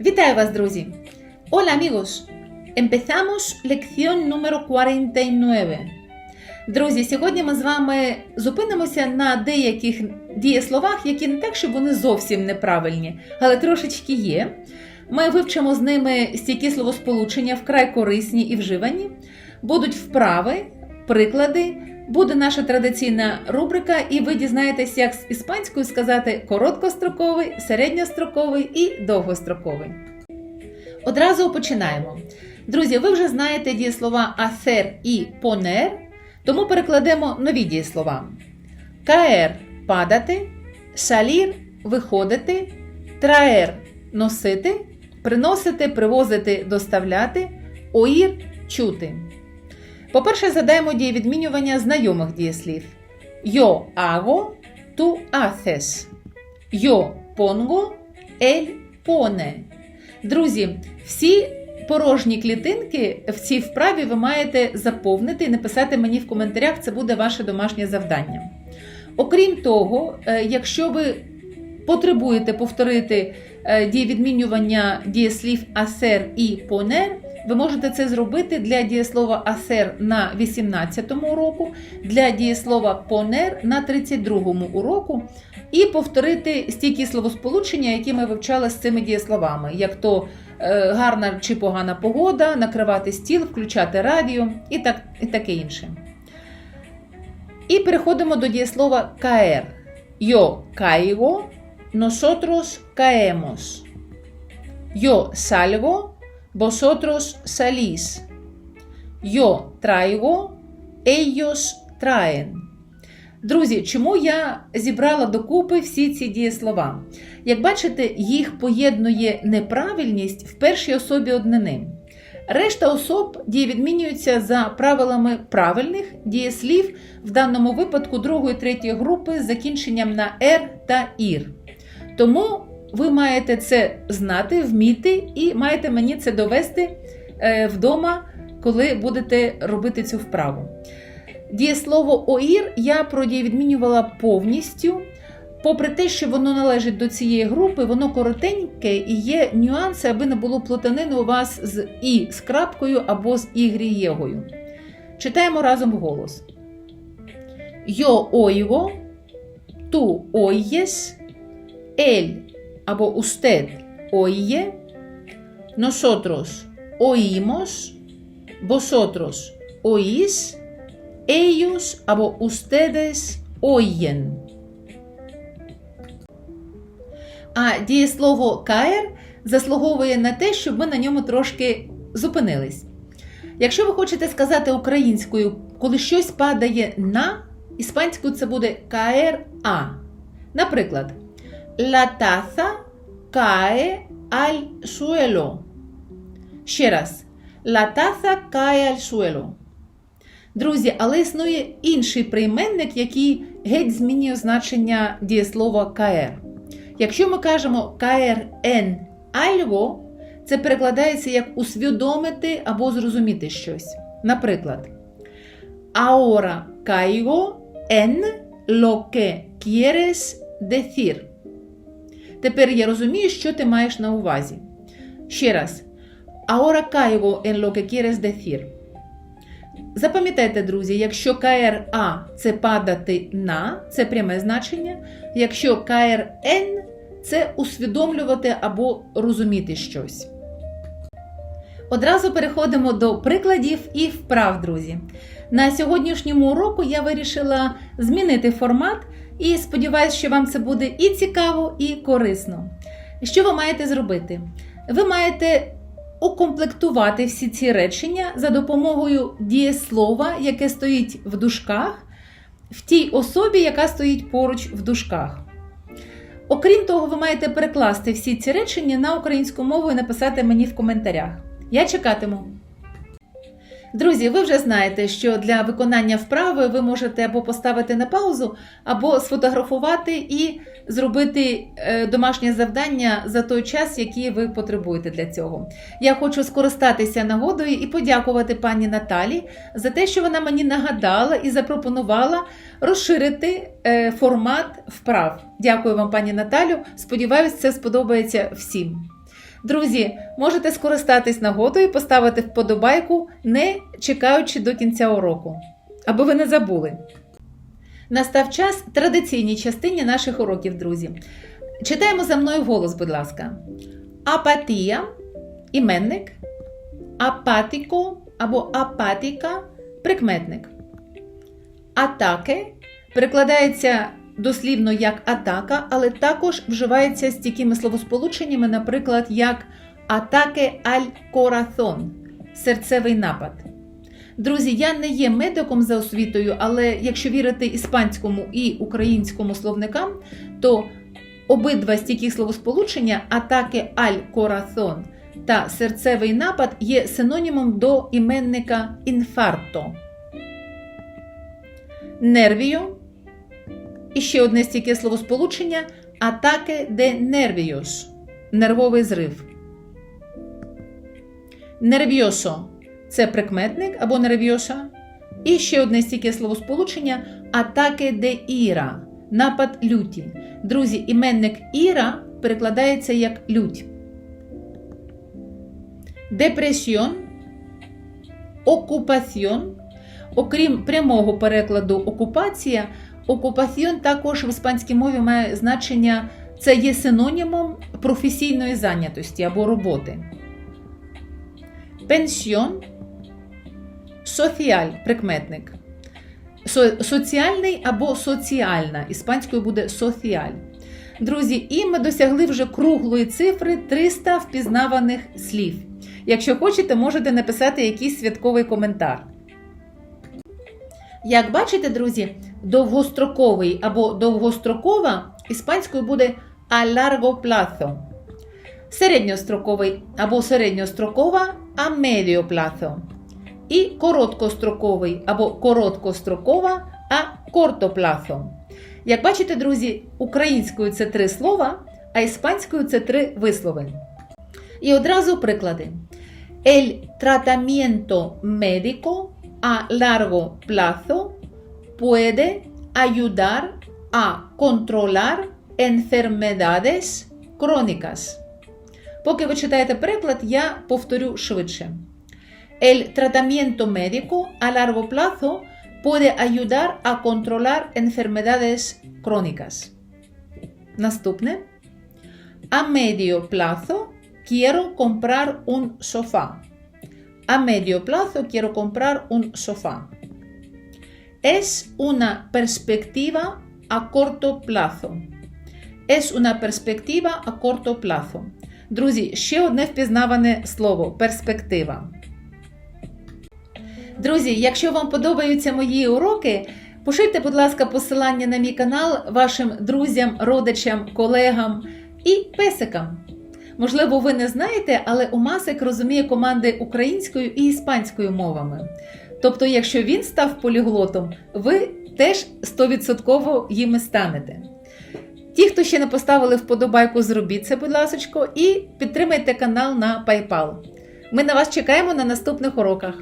Вітаю вас, друзі! Hola, amigos! Empezamos lección número 49. Друзі, сьогодні ми з вами зупинимося на деяких дієсловах, які не так, щоб вони зовсім неправильні, але трошечки є. Ми вивчимо з ними стійкі словосполучення, вкрай корисні і вживані. Будуть вправи, приклади, буде наша традиційна рубрика, і ви дізнаєтесь, як з іспанською сказати короткостроковий, середньостроковий і довгостроковий. Одразу починаємо. Друзі, ви вже знаєте дієслова hacer і poner, тому перекладемо нові дієслова. Caer – падати, salir – виходити, traer – носити, приносити, привозити, доставляти, oír – чути. По-перше, задаємо дієвідмінювання знайомих дієслів. Yo hago, tú haces. Yo pongo, él pone. Друзі, всі порожні клітинки в цій вправі ви маєте заповнити і написати мені в коментарях, це буде ваше домашнє завдання. Окрім того, е, якщо ви потребуєте повторити е, дієвідмінювання дієслів асер і понер, ви можете це зробити для дієслова асер на 18-му уроку, для дієслова понер на 32-му уроку, і повторити стійкі словосполучення, які ми вивчали з цими дієсловами, як то е, гарна чи погана погода, накривати стіл, включати радіо і, так, і таке інше. І переходимо до дієслова caer. Yo caigo, nosotros caemos. Yo salgo, vosotros salís. Yo traigo, ellos traen. Друзі, чому я зібрала докупи всі ці дієслова? Як бачите, їх поєднує неправильність в першій особі однини. Решта особ дієвідмінюються за правилами правильних дієслів, в даному випадку другої третьої групи з закінченням на «р» та «ір». Тому ви маєте це знати, вміти і маєте мені це довести е, вдома, коли будете робити цю вправу. Дієслово оїр я продієвідмінювала повністю. Попри те, що воно належить до цієї групи, воно коротеньке і є нюанси, аби не було плутанини у вас з і з крапкою або з ігрієгою. Читаємо разом голос. Yo oigo, tú oyes, él або usted oye, nosotros oímos, vosotros oís, ellos або ustedes oyen. А дієслово каєр заслуговує на те, щоб ми на ньому трошки зупинились. Якщо ви хочете сказати українською, коли щось падає на, іспанською це буде каер а. Наприклад, La taza cae al suelo. Ще раз. La taza cae al suelo. Друзі, але існує інший прийменник, який геть змінює значення дієслова каер. Якщо ми кажемо каер en algo, це перекладається як усвідомити або зрозуміти щось. Наприклад, ahora caigo en lo que quieres decir. Тепер я розумію, що ти маєш на увазі. Ще раз. Ahora caigo en lo que quieres decir. Запам'ятайте, друзі, якщо КРА це падати на, це пряме значення. Якщо КРН це усвідомлювати або розуміти щось. Одразу переходимо до прикладів і вправ, друзі. На сьогоднішньому уроку я вирішила змінити формат і сподіваюся, що вам це буде і цікаво, і корисно. Що ви маєте зробити? Ви маєте укомплектувати всі ці речення за допомогою дієслова, яке стоїть в дужках, в тій особі, яка стоїть поруч в дужках. Окрім того, ви маєте перекласти всі ці речення на українську мову і написати мені в коментарях. Я чекатиму. Друзі, ви вже знаєте, що для виконання вправи ви можете або поставити на паузу, або сфотографувати і зробити е, домашнє завдання за той час, який ви потребуєте для цього. Я хочу скористатися нагодою і подякувати пані Наталі за те, що вона мені нагадала і запропонувала розширити е, формат вправ. Дякую вам, пані Наталю. Сподіваюсь, це сподобається всім. Друзі, можете скористатись нагодою і поставити вподобайку, не чекаючи до кінця уроку, аби ви не забули. Настав час традиційній частині наших уроків, друзі. Читаємо за мною голос, будь ласка. Апатія іменник, апатіко або апатіка прикметник. Атаки перекладається дослівно як атака, але також вживається з такими словосполученнями, наприклад, як атаке аль корасон серцевий напад. Друзі, я не є медиком за освітою, але якщо вірити іспанському і українському словникам, то обидва стійкі словосполучення атаке аль корасон та серцевий напад є синонімом до іменника інфарто. Нервіо. І ще одне стійке словосполучення атаке де нервіос нервовий зрив. Нервіосо це прикметник або нервіоса. І ще одне стійке словосполучення атаке де іра напад люті. Друзі, іменник іра перекладається як лють. Депресіон, окупаціон. Окрім прямого перекладу окупація, окупаціон також в іспанській мові має значення, це є синонімом професійної зайнятості або роботи. Пенсіон, соціаль прикметник. Со- соціальний або соціальна. Іспанською буде соціаль. Друзі, і ми досягли вже круглої цифри 300 впізнаваних слів. Якщо хочете, можете написати якийсь святковий коментар. Як бачите, друзі, довгостроковий або довгострокова іспанською буде a largo plazo. Середньостроковий або середньострокова a medio plazo. І короткостроковий або короткострокова a corto plazo. Як бачите, друзі, українською це три слова, а іспанською це три вислови. І одразу приклади. El tratamiento médico a largo plazo puede ayudar a controlar enfermedades crónicas. Поки ви читаєте приклад, я повторю швидше. El tratamiento médico a largo plazo puede ayudar a controlar enfermedades crónicas. Наступне. A medio plazo quiero comprar un sofá. A medio plazo quiero comprar un sofá. Es una perspectiva a corto plazo. Es una perspectiva a corto plazo. Друзі, ще одне впізнаване слово перспектива. Друзі, якщо вам подобаються мої уроки, поширте, будь ласка, посилання на мій канал вашим друзям, родичам, колегам і песикам. Можливо, ви не знаєте, але Умасик розуміє команди українською і іспанською мовами. Тобто, якщо він став поліглотом, ви теж 100% їми станете. Ті, хто ще не поставили вподобайку, зробіть це, будь ласка, і підтримайте канал на PayPal. Ми на вас чекаємо на наступних уроках.